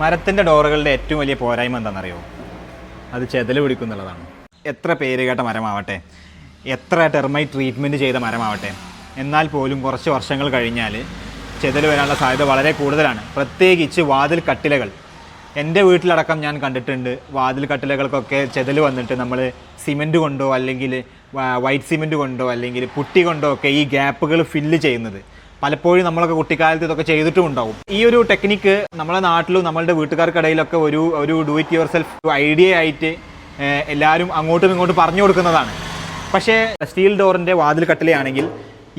മരത്തിന്റെ ഡോറുകളുടെ ഏറ്റവും വലിയ പോരായ്മ എന്താണെന്നറിയോ? അത് ചെതൽ പിടിക്കുന്നുള്ളതാണ് എത്ര പേര് കേട്ട മരമാവട്ടെ? എത്ര ടെർമൈറ്റ് ട്രീറ്റ്മെന്റ് ചെയ്ത മരമാവട്ടെ? എന്നാൽ പോലും കുറച്ച് വർഷങ്ങൾ കഴിഞ്ഞാൽ ചെതൽ വരാനുള്ള സാധ്യത വളരെ കൂടുതലാണ്. പ്രത്യേകിച്ച് വാതിൽ കട്ടിലകൾ. എന്റെ വീട്ടിലടക്കം ഞാൻ കണ്ടിട്ടുണ്ട് വാതിൽ കട്ടിലകൾക്കൊക്കെ ചെതൽ വന്നിട്ട് നമ്മൾ സിമെന്റ് കൊണ്ടോ അല്ലെങ്കിൽ വൈറ്റ് സിമെന്റ് കൊണ്ടോ അല്ലെങ്കിൽ പുട്ടി കൊണ്ടോ ഒക്കെ ഈ ഗ്യാപ്പുകൾ ഫില്ല് ചെയ്യുന്നത്. പലപ്പോഴും നമ്മളൊക്കെ കുട്ടിക്കാലത്ത് ഇതൊക്കെ ചെയ്തിട്ടും ഉണ്ടാവും. ഈ ഒരു ടെക്നിക്ക് നമ്മളെ നാട്ടിലും നമ്മളുടെ വീട്ടുകാർക്കിടയിലൊക്കെ ഒരു ഒരു do it yourself idea ആയിട്ട് എല്ലാവരും അങ്ങോട്ടും ഇങ്ങോട്ടും പറഞ്ഞു കൊടുക്കുന്നതാണ്. പക്ഷേ സ്റ്റീൽ ഡോറിന്റെ വാതിൽ കട്ടിലയാണെങ്കിൽ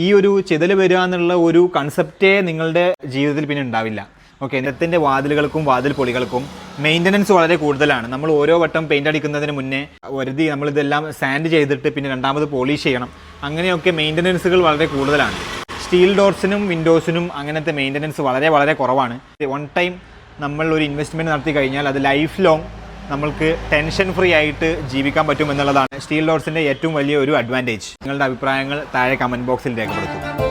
ഈ ഒരു ചെതൽ വരിക എന്നുള്ള ഒരു കൺസെപ്റ്റേ നിങ്ങളുടെ ജീവിതത്തിൽ പിന്നെ ഉണ്ടാവില്ല. ഓക്കെ നിലത്തിന്റെ വാതിലുകൾക്കും വാതിൽ പൊളികൾക്കും മെയിന്റനൻസ് വളരെ കൂടുതലാണ്. നമ്മൾ ഓരോ വട്ടം പെയിന്റ് അടിക്കുന്നതിന് മുന്നേ വരുതി നമ്മളിതെല്ലാം സാൻഡ് ചെയ്തിട്ട് പിന്നെ രണ്ടാമത് പോളിഷ് ചെയ്യണം. അങ്ങനെയൊക്കെ മെയിന്റനൻസുകൾ വളരെ കൂടുതലാണ്. സ്റ്റീൽ ഡോർസിനും വിൻഡോസിനും അങ്ങനത്തെ മെയിന്റനൻസ് വളരെ വളരെ കുറവാണ്. വൺ ടൈം നമ്മൾ ഒരു ഇൻവെസ്റ്റ്മെന്റ് നടത്തി കഴിഞ്ഞാൽ അത് ലൈഫ് ലോങ് നമ്മൾക്ക് ടെൻഷൻ ഫ്രീ ആയിട്ട് ജീവിക്കാൻ പറ്റും എന്നുള്ളതാണ്. സ്റ്റീൽ ഡോർസിന്റെ ഏറ്റവും വലിയ ഒരു അഡ്വാന്റേജ് നിങ്ങളുടെ അഭിപ്രായങ്ങൾ താഴെ കമന്റ് ബോക്സിൽ രേഖപ്പെടുത്തും